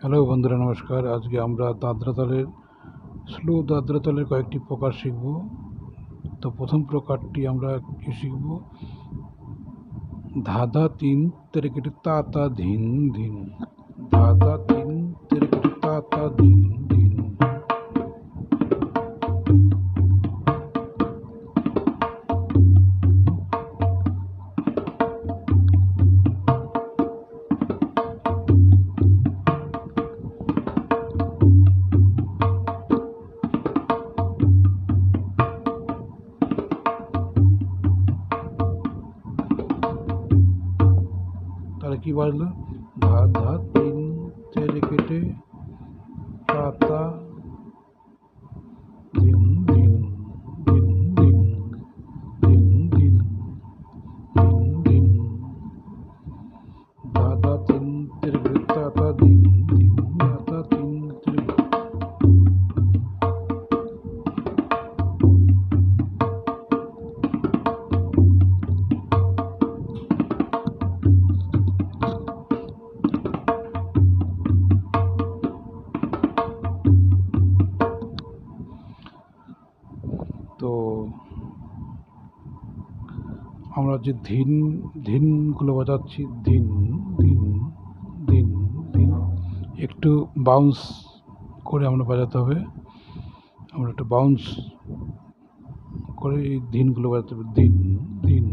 Hello বন্ধুরা, নমস্কার। আজকে আমরা দাদ্রাতলের স্লো দাদ্রাতলের কয়েকটি প্রকার শিখব। তো প্রথম প্রকারটি আমরা কি শিখব? ধাঁধা তিন, তেরে কেটে তা তা, ধিন ধিন। ধাঁধা তিন কী বাজলো? ধার ধার তিন চারে কেটে আমরা যে ধিন, ধিনগুলো বাজাচ্ছি, ধিন ধিন ধিন ধিন, একটু বাউন্স করে আমরা বাজাতে হবে। আমরা একটু বাউন্স করে এই ধিনগুলো বাজাতে হবে। দিন দিন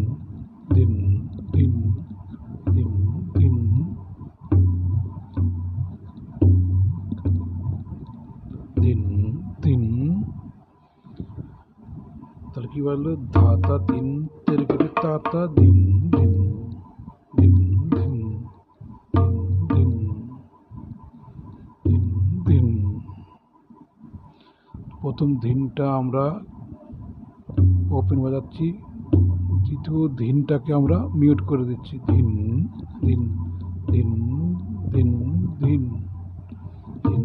কি বলো দাতা দিন তের করে তাতা দিন দিন দিন দিন দিন দিন দিন প্রথম দিনটা আমরা ওপেন বাজাচ্ছি দ্বিতীয় দিনটাকে আমরা মিউট করে দিচ্ছি দিন দিন দিন দিন দিন দিন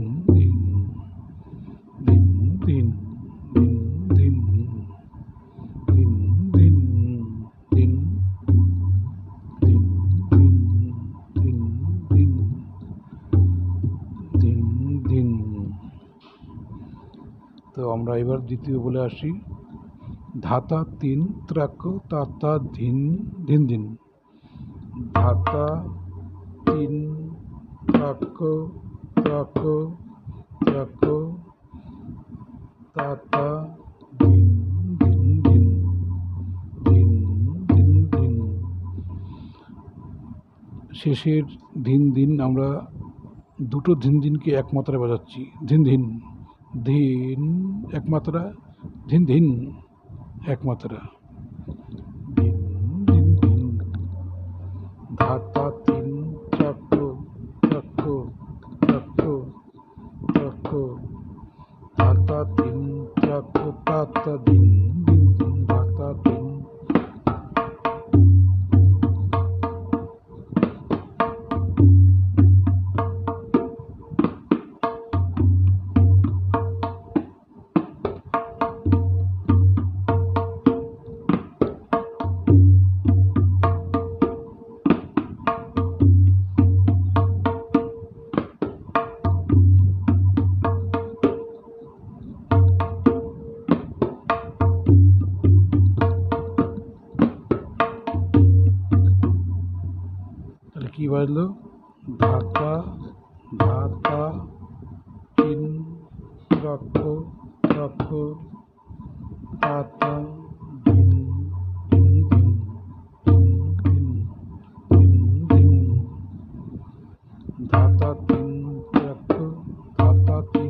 তো আমরা এবার দ্বিতীয় বলে আসি। ধাতা তিন ত্রাক তাতা ধিন ধিন দিন ধাতা তিন ত্রাক ত্রাক ত্রাক তাতা দিন দিন দিন দিন দিন দিন শেষের দিন আমরা দুটো দিন দিনকে এক মাত্রায় বাজাচ্ছি ধিন ধিন। ধিন একমাত্রা, ধিন ধিন একমাত্রা। ধিন ধিন ধিন। ধাতা তিন চক্র চক্র চক্র চক্র। ধাতা তিন চক্র পাতা দিন। বাড়লো? ঢাকা ঢাকা তিন রক্ষ রক্ষ টাকা দিন তিন লক্ষ ঢাকা তিন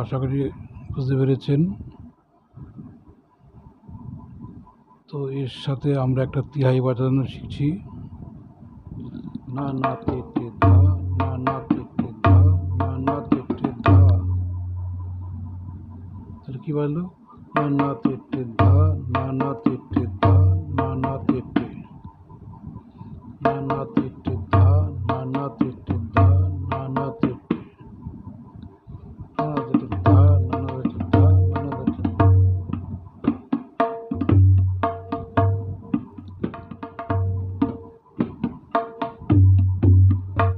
আশা করি বুঝতে পেরেছেন। তো এর সাথে আমরা একটা তিহাই বাজানো শিখছি। না না, তে তে, ধা, না না, তে তে, ধা, না না, তে তে, ধা। তাহলে কি বলল না না, তে তে, ধা, না না, তে তে